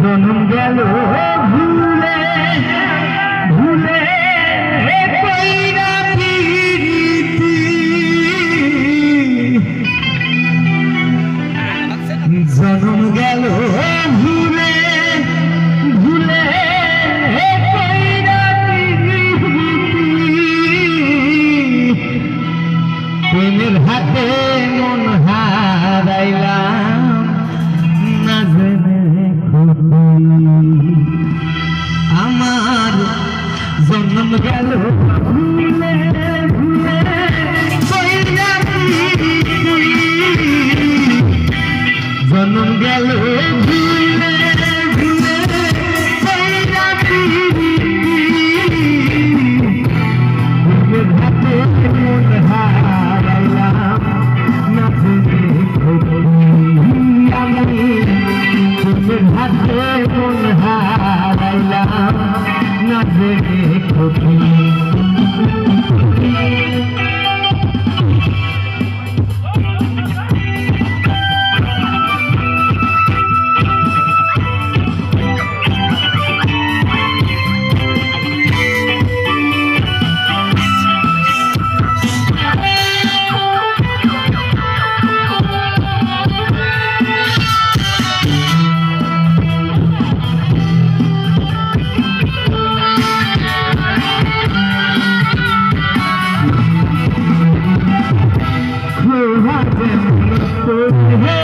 জনম গেল ভুলে ভুলে। গেল ভুলে ভুলে জনম গেল ভুলে ভুলে ভুলে ভাবে মন হারাইলাম না ভুলে আমি ভুলে ভাবে মন হারাইলাম না জেনে কোথায় Mm-hmm.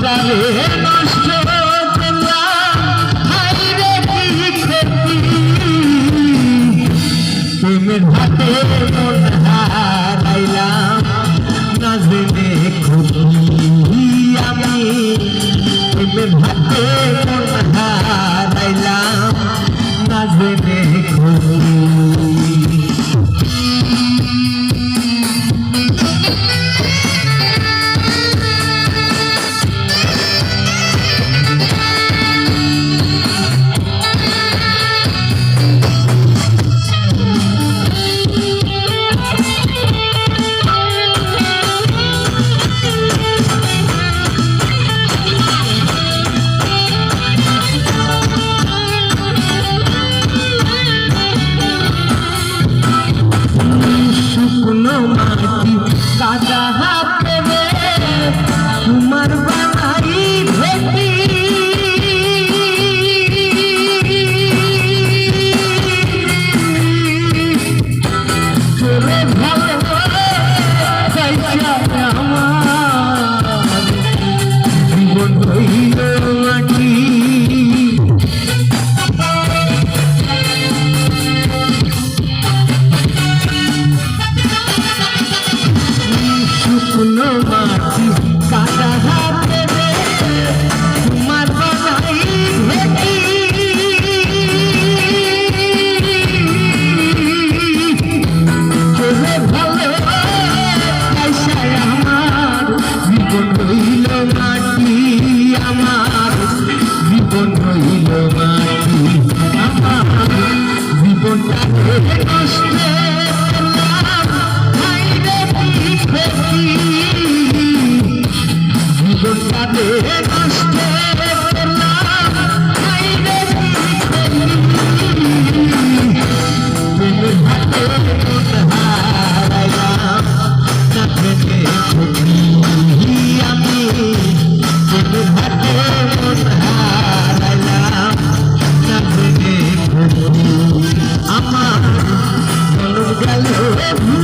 প্রাণে নষ্ট প্রেমের হাতে মন হারাইলাম, না জেনে খুবই আমি। প্রেমের হাতে মন হারাইলাম, না জেনে খুবই जहाँ Hey, hey, hey. Hallelujah.